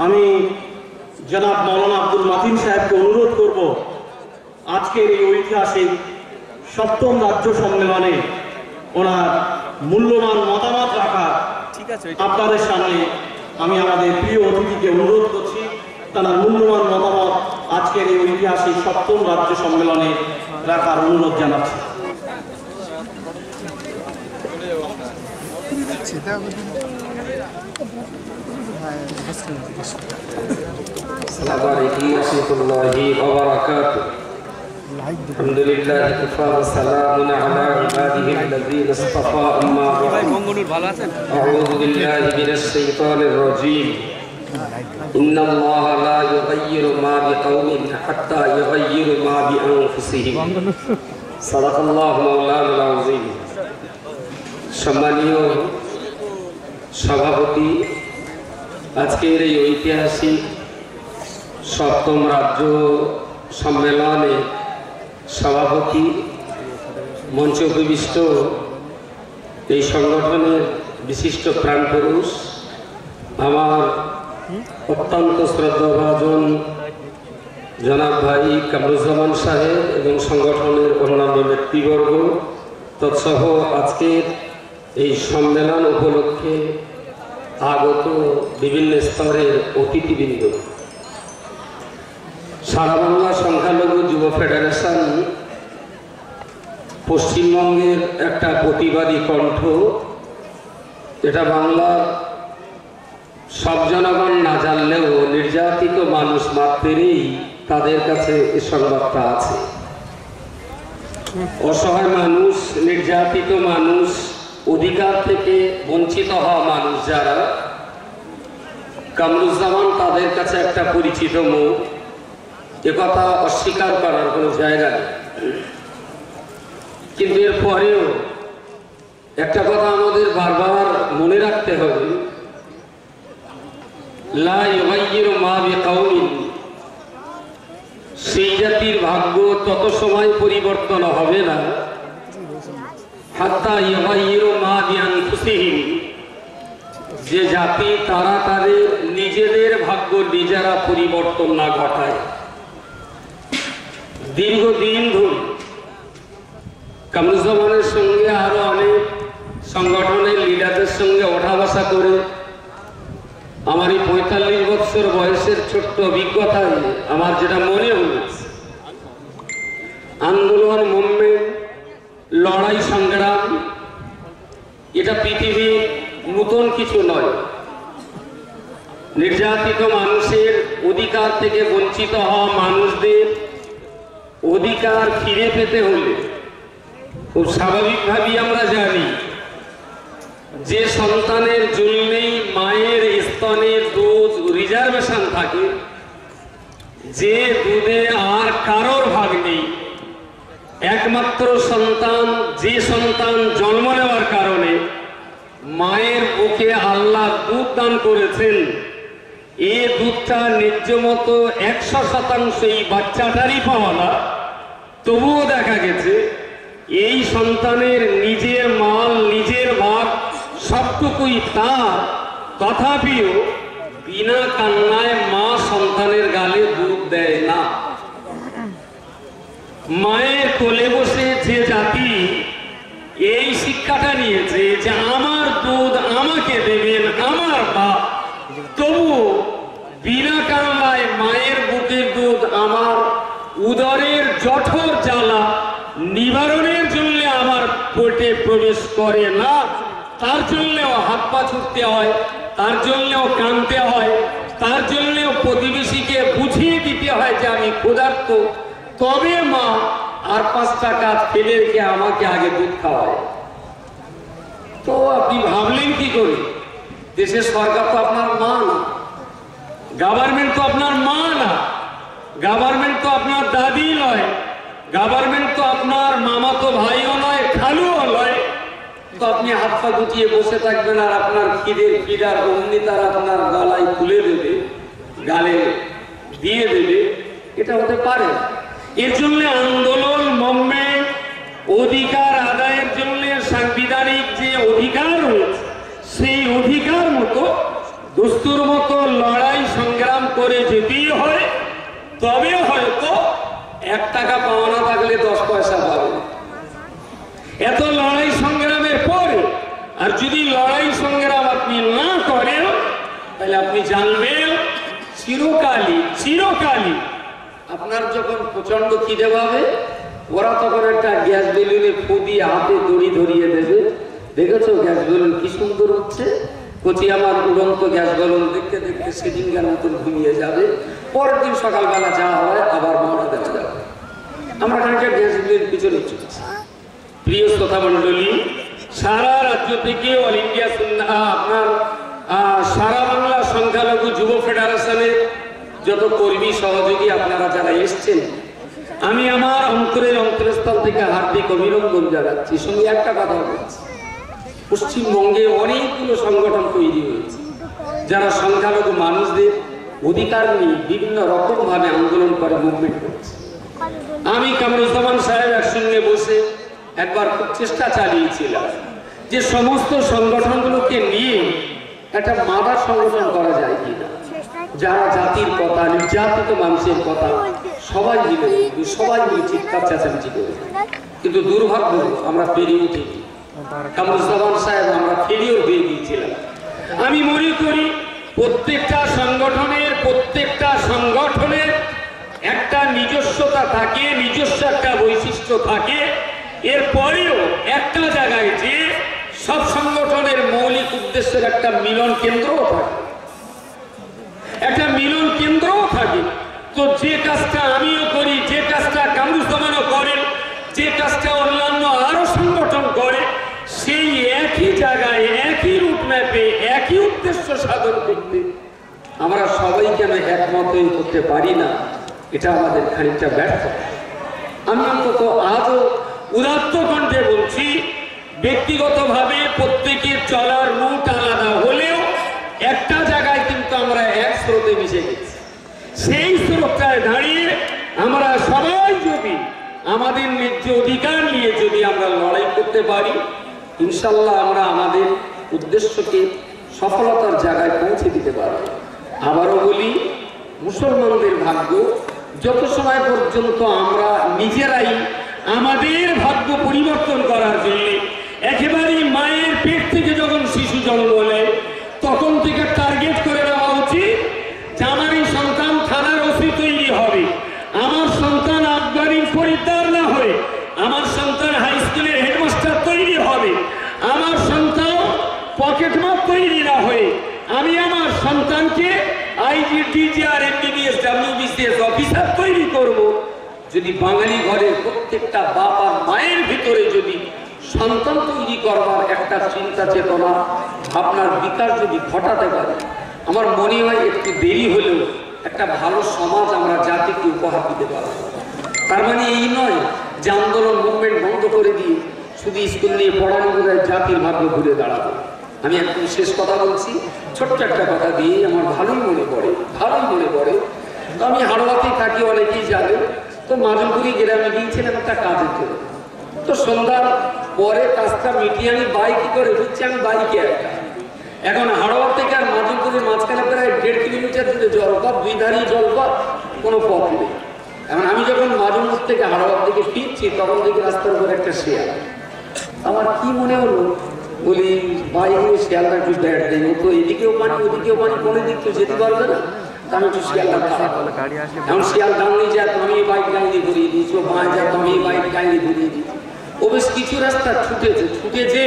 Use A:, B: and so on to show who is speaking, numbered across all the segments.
A: আমি জনাব মৌলানা আব্দুল মাতিন সাহেবকে অনুরোধ করব আজকের এই ঐতিহাসিক সপ্তম রাজ্য সম্মেলনে ওনার মূল্যবান মতামত রাখা
B: ঠিক আছে
A: আপনাদের সামনে আমি আমাদের প্রিয় অতিথিকে অনুরোধ করছি তার মূল্যবান মতামত আজকের এই ঐতিহাসিক সপ্তম রাজ্য সম্মেলনে রাখার অনুরোধ জানাচ্ছি।
C: السلام عليكم ورحمة الله وبركاته الحمد لله كفى وسلام على عباده الذين اصطفى أما
B: ভাই
C: بعد
B: মঙ্গলুর ভালো আছেন
C: أعوذ بالله من الشيطان الرجيم إن الله لا يغير ما بقوم حتى يغيروا ما بأنفسهم صدق الله مولانا العظيم সম্মানীয় সভাপতি, আজকের এই ঐতিহাসিক সপ্তম রাজ্য সম্মেলনে সভাপতি মঞ্চ উপবিষ্ট এই সংগঠনের বিশিষ্ট প্রাণপুরুষ আমার অত্যন্ত শ্রদ্ধাভাজন জনাব ভাই কামরুজ্জামান সাহেব এবং সংগঠনের অন্যান্য ব্যক্তিবর্গ, তৎসহ আজকের এই সম্মেলন উপলক্ষে আগত বিভিন্ন স্তরের অতিথিবৃন্দ। সারা বাংলা সংখ্যালঘু যুব ফেডারেশন পশ্চিমবঙ্গের একটা প্রতিবাদী কণ্ঠ। এটা বাংলার সব জনগণ না জানলেও নির্যাতিত মানুষ মাত্রেই তাদের কাছে এ সংবাদটা আছে। অসহায় মানুষ, নির্যাতিত মানুষ অধিকার থেকে বঞ্চিত হওয়া মানুষ যারা, কামরুজ্জামান তাদের কাছে একটা পরিচিত মুখ। একথা অস্বীকার করার কোনো জায়গা নেই। কিন্তু এর পরেও একটা কথা আমাদের বারবার মনে রাখতে হবে। সেই জাতির ভাগ্য তত সময় পরিবর্তন হবে না। যে জাতি, তারা তাদের নিজেদের ভাগ্য নিজেরা পরিবর্তন না ঘটায়। দীর্ঘদিন ধরে কামরুজ্জামানের সঙ্গে আরও অনেক সংগঠনের লিডারদের সঙ্গে ওঠা বসা করে আমার এই পঁয়তাল্লিশ বছর বয়সের ছোট্ট অভিজ্ঞতায় আমার যেটা মনে হয়েছে, আন্দোলন মুভমেন্ট লড়াই সংগ্রাম, এটা পৃথিবীর নতুন কিছু নয়। নির্যাতিত মানুষের অধিকার থেকে বঞ্চিত হওয়া মানুষদের অধিকার ফিরে পেতে হলে খুব স্বাভাবিকভাবেই আমরা জানি, যে সন্তানের জন্যেই মায়ের স্তনের দুধ রিজার্ভেশন থাকে, যে দুধে আর কারোর ভাগ নেই। একমাত্র সন্তান, যে সন্তান জন্ম নেওয়ার কারণে মায়ের বুকে আল্লাহ দুধ দান করেছেন, এ দুধটা ন্যায্য মতো একশো শতাংশ এই বাচ্চাটারই পাওয়া না। তবুও দেখা গেছে, এই সন্তানের নিজের মাল, নিজের ভাগ সবটুকুই তার। তথাপিও বিনা কান্নায় মা সন্তানের গালে দুধ দেয় না। মায়ের কোলে বসে যে জাতি, এই শিক্ষাটা নিয়েছে যে আমার দুধ আমাকে দেবেন, আমার বাপ। তবু বিনা কান্নায় মায়ের বুকের দুধ আমার উদরের জঠর জ্বালা নিবারণের জন্য আমার পেটে প্রবেশ করে না। তার জন্যও হাত পা ছুটতে হয়, তার জন্যও কানতে হয়, তার জন্যও প্রতিবেশীকে বুঝিয়ে দিতে হয় যে আমি ক্ষুধার্ত। তবে মা আর পাঁচটা কাজ ফেলে রেখে আমাকে আগে দুধ খাওয়ায়? তো আপনি ভাবলেন কি করে? দেশের সরকার তো আপনার মা না। গভর্নমেন্ট তো আপনার মা না। গভর্নমেন্ট তো আপনার দাদি নয়। গভর্নমেন্ট তো আপনার মামা তো ভাইও নয়, খালুও নয়। তো আপনি হাত পা গুটিয়ে বসে থাকবেন আর আপনার খিদের খিদার অমনি তার আপনার গলায় তুলে দেবে, গালে দিয়ে দেবে। এটা হতে পারে না। এর জন্য আন্দোলন মুভমেন্ট অধিকার আদায়ের জন্য সাংবিধানিক যে অধিকার রয়েছে, সেই অধিকার মতো দস্তুর মতো লড়াই সংগ্রাম করে যেতেই হয়, তবে হয়তো এক টাকা পাওনা থাকলে দশ পয়সা পাবে। এত লড়াই সংগ্রামের পরে, আর যদি লড়াই সংগ্রাম আপনি না করেন, তাহলে আপনি জানবেন, চিরকালই চিরকালই আপনার যখন প্রচণ্ড খিদে পাবে, ওরা তখন একটা গ্যাস বেলুনে ফু দিয়ে হাতে দড়ি ধরিয়ে দেবে। দেখেছ গ্যাস বেলুন কি সুন্দর হচ্ছে? কচি আমার উড়ন্ত গ্যাস বেলুন দেখতে দেখতে সেদিনকার মতন ঘুমিয়ে যাবে। পরের দিন সকালবেলা যা হয়, আবার মারা দেওয়া যাবে। আমরা খানিকটা গ্যাস বেলুনের পিছনে চলছি প্রিয় শ্রোতা মন্ডলী সারা রাজ্য থেকে অল ইন্ডিয়া আপনার সারা বাংলা সংখ্যালঘু যুব ফেডারেশনের যত কর্মী সহযোগী আপনারা যারা এসছেন, আমি আমার অন্তরের অন্তরস্থল থেকে হার্দিক অভিনন্দন জানাচ্ছি। সঙ্গে একটা কথা বলছি। পশ্চিমবঙ্গে অনেকগুলো সংগঠন তৈরি হয়েছে, যারা সংখ্যালঘু মানুষদের অধিকার নিয়ে বিভিন্ন রকম ভাবে আন্দোলন করে মুভমেন্ট করছে। আমি কামরুজ্জামান সাহেব একসঙ্গে বসে একবার খুব চেষ্টা চালিয়েছিলাম যে সমস্ত সংগঠনগুলোকে নিয়ে একটা মাদার সংগঠন করা যায় কিনা। যারা জাতির কথা, নির্যাতিত মানুষের কথা সবাই মিলে সবাই মিলে চিৎকার, চেঁচামেচি করবে কিন্তু দুর্ভাগ্য, আমরা পেরিয়ে উঠিনি। কামরুজ্জামান সাহেব, আমরা ফেরিও হয়ে গিয়েছিলাম আমি মনে করি প্রত্যেকটা সংগঠনের প্রত্যেকটা সংগঠনের একটা নিজস্বতা থাকে, নিজস্ব একটা বৈশিষ্ট্য থাকে। এরপরেও একটা জায়গায় যে সব সংগঠনের মৌলিক উদ্দেশ্যের একটা মিলন কেন্দ্রও থাকে। একটা মিলন কেন্দ্রও থাকে। তো যে কাজটা আমিও করি, যে কাজটা কামরুজ্জামানও করেন যে কাজটা অন্যান্য আরও সংগঠন করে, সেই একই জায়গায়, একই রুট ম্যাপে একই উদ্দেশ্য সাধন করতে আমরা সবাই কেন একমত করতে পারি না? এটা আমাদের খানিকটা ব্যর্থ। আমি অন্তত আজও উদাত্ত কণ্ঠে বলছি, ব্যক্তিগতভাবে প্রত্যেকের চলার রুট আলাদা হলেও একটা জায়গায় এক স্রোতে মিশে গেছি। সেই স্রোতটায় দাঁড়িয়ে আমরা সবাই যদি আমাদের ন্যায্য অধিকার নিয়ে যদি আমরা লড়াই করতে পারি ইনশাল্লাহ আমরা আমাদের উদ্দেশ্যকে সফলতার জায়গায় পৌঁছে দিতে পারব। আবারও বলি, মুসলমানদের ভাগ্য, যত সময় পর্যন্ত আমরা নিজেরাই আমাদের ভাগ্য পরিবর্তন করার জন্য একেবারেই মায়ের পেট থেকে যখন শিশু জন্ম নেয় তখন থেকে টার্গেট করে দেওয়া উচিত যে আমার এই সন্তান থানার ওসি তৈরি হবে আমার সন্তান আফগানির খরিদ্দার না হয়ে আমার সন্তান হাই স্কুলের হেডমাস্টার তৈরি হবে আমার সন্তান পকেট মার তৈরি না হয়ে আমি আমার সন্তানকে আইজি টিজি আর এমবিবিএস ডাব্লিউবিসিএস অফিসার তৈরি করব যদি বাঙালি ঘরের প্রত্যেকটা বাপ আর মায়ের ভিতরে যদি সন্তান তৈরি করবার একটা চিন্তা, চেতনা ভাবনার বিকাশ যদি ঘটাতে পারে, আমার মনে হয় একটু দেরি হলেও একটা ভালো সমাজ আমরা জাতিকে উপহার দিতে পারব। তার মানে এই নয় যে আন্দোলন মুভমেন্ট বন্ধ করে দিয়ে শুধু স্কুল নিয়ে পড়ানো বোধ জাতির ভাগ্য ঘুরে দাঁড়াবো। আমি একদম শেষ কথা বলছি। ছোট্ট একটা কথা দিয়ে আমার ভালোই মনে পড়ে, ভালোই মনে পড়ে। তো আমি হাড়োয়াতেই থাকি, অনেকেই জানে তো মাজলপুরি গ্রামে গিয়েছিলাম একটা কাজের জন্য তো সন্ধ্যার পরে কাজটা মিটিয়ে আমি বাইকে করে ঢুকছি আমি বাইকে একটা এখন হাড়োয়া থেকে আর মাজলপুরের মাঝখানে প্রায় দেড় কিলোমিটার দূরে জলপথ, দুই ধারেই জলপথ, কোনো পথ নেই। এখন আমি যখন মাজলপুর থেকে হাড়োয়ার দিকে ফিরছি, তখন দেখি রাস্তার উপর একটা শেয়াল। আমার কি মনে হলো? বলি বাইরে শিয়ালটা একটু ব্যাট দেয় তো এদিকেও পানি, ওদিকেও পানি, কোনো দিক তো যেতে পারবে না। তা আমি একটু শিয়ালটা খারাপ। হলো এখন শিয়াল ডাঙে যা তো আমি বাইক ডাঙিয়ে ঘুরিয়ে দিয়েছি ও বাঁ যা তো আমি বাইক ডাঙিয়ে ঘুরিয়ে দিয়েছি। ও বেশ কিছু রাস্তা ছুটেছে ছুটেছে।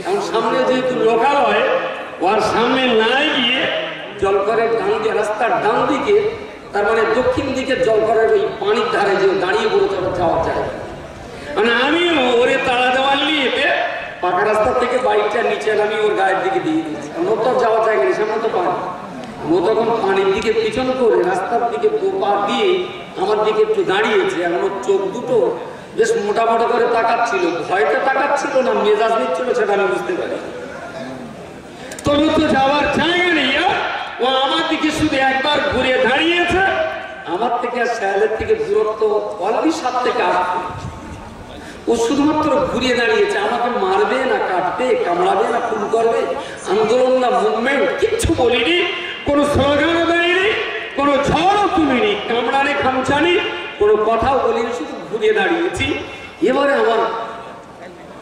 C: এখন সামনে যেহেতু লোকালয় ওর সামনে নাই গিয়ে জলকরের ডান দিকে রাস্তার ডান দিকে তার মানে দক্ষিণ দিকে জলকরের ওই পানির ধারে যে দাঁড়িয়ে পড়ে যাওয়া যায় মানে আমি ওরে তাড়া দেওয়ার নিয়ে পাকা রাস্তা থেকে বাইকটা নিচে নামি ওর গায়ের দিকে দিয়ে দিয়েছি। কারণ তো যাওয়ার জায়গা নেই সামনে তো পানি। ও তখন পানির দিকে পিছন করে রাস্তার দিকে পা দিয়ে আমার দিকে একটু দাঁড়িয়েছে এখন চোখ দুটো বেশ মোটা মোটা করে তাকাচ্ছিল। ভয়টা তাকাচ্ছিল না, মেজাজ নিচ্ছিল সেটা আমি বুঝতে পারি তবু তো যাওয়ার জায়গা নেই ও আমার দিকে শুধু একবার ঘুরে দাঁড়িয়েছে। আমার থেকে আর শ্যালের থেকে দূরত্ব অলরেডি সাত থেকে আট ও শুধুমাত্র ঘুরিয়ে দাঁড়িয়েছে, আমাকে মারবে না, কাটবে, কামড়াবে না, খুন করবে, আন্দোলন না, মুভমেন্ট, কিচ্ছু বলিনি। কোনো স্লোগানও দেয়নি, কোনো ঝড়ও তুলিনি গামছা নেই কোনো কথাও বলিনি, শুধু ঘুরে দাঁড়িয়েছি। এবারে আমার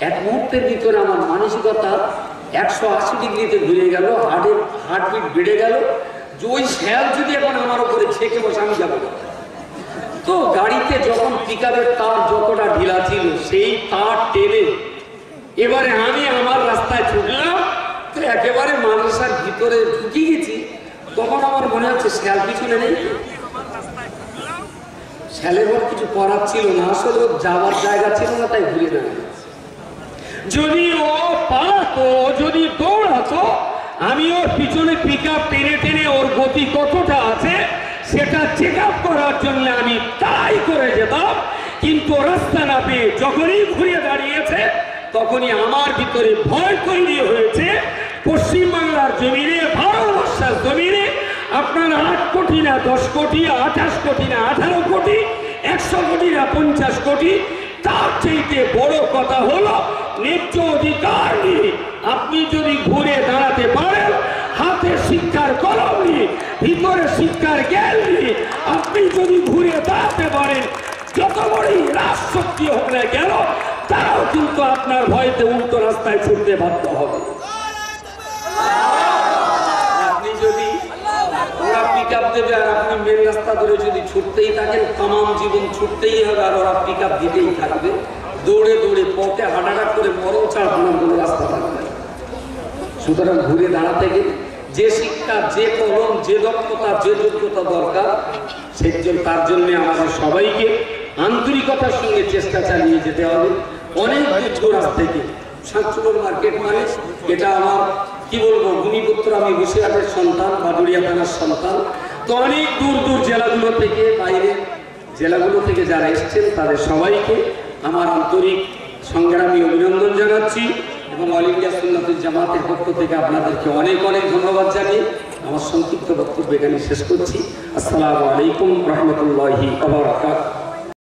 C: এক মুহূর্তের ভিতরে আমার মানসিকতা একশো আশি ডিগ্রিতে ঘুরে গেল হার্টের হার্টবিট বেড়ে গেল। যে ওই শ্যাল যদি এখন আমার উপরে ছেঁকে বসে, আমি যাব তো গাড়িতে যখন পিকআপের তার যতটা ঢিলা ছিল, সেই তার টেনে এবারে আমি আমার রাস্তায় ছুটলাম, তো একেবারে মানুষের ভিতরে ঢুকে গেছি। তখন আমার মনে হচ্ছে শ্যাল পিছনে নেই। শ্যালের ওর কিছু করার ছিল না, আসলে যাওয়ার জায়গা ছিল না, তাই ঘুরে দাঁড়িয়ে যদি ও পালাতো, যদি দৌড়াতো, আমি ওর পিছনে পিক আপ টেনে টেনে ওর গতি কতটা আছে, সেটা চেক আপ করার জন্য আমি তাই করে যেতাম। কিন্তু রাস্তা না পেয়ে যখনই ঘুরে দাঁড়িয়েছে, তখনই আমার ভিতরে ভয় তৈরি হয়েছে। পশ্চিমবাংলার জমিনে, ভারতবর্ষের জমিনে আপনার আট কোটি না দশ কোটি, আঠাশ কোটি না আঠারো কোটি, একশো কোটি না পঞ্চাশ কোটি, তার চাইতে বড় কথা হলো ন্যায্য অধিকার নিয়ে। আপনি যদি ঘুরে দাঁড়াতে পারেন, হাতে শিক্ষার কলম নিয়ে, ভিতরে শিক্ষার জ্ঞান নিয়ে, আপনি যদি ঘুরে দাঁড়াতে পারেন, যত বড়ই রাজশক্তি হোক না কেন, তারাও কিন্তু আপনার ভয়তে উল্টো রাস্তায় ছুটতে বাধ্য হবে আপনি যদি ওরা পিক আপ দেবে আর আপনি মেন রাস্তা ধরে যদি ছুটতেই থাকেন, তামাম জীবন ছুটতেই হবে আর ওরা পিক আপ দিতেই থাকবে। দৌড়ে দৌড়ে, পথে হাঁটাহাট করে মরণ ছাড়া কোনো রাস্তা থাকবে সুতরাং ঘুরে দাঁড়াতে গেলে যে শিক্ষা, যে কলম, যে দক্ষতা, যে যোগ্যতা দরকার, সেই তার জন্য আমাদের সবাইকে আন্তরিকতার সঙ্গে চেষ্টা চালিয়ে যেতে হবে। অনেক দূর থেকে সাতচুলোর মার্কেট মানে এটা আমার, কি বলব, ভূমিপুত্র, আমি বসিরহাটের সন্তান বাদুড়িয়া থানার সন্তান। অনেক দূর দূর জেলাগুলো থেকে বাইরে জেলাগুলো থেকে যারা এসছেন, তাদের সবাইকে আমার আন্তরিক সংগ্রামী অভিনন্দন জানাচ্ছি এবং অল ইন্ডিয়া সুন্নাতুল জামাতের পক্ষ থেকে আপনাদেরকে অনেক অনেক ধন্যবাদ জানিয়ে আমার সংক্ষিপ্ত বক্তব্য এখানে শেষ করছি। আসসালামু আলাইকুম রহমতুল্লাহি আবরাকাত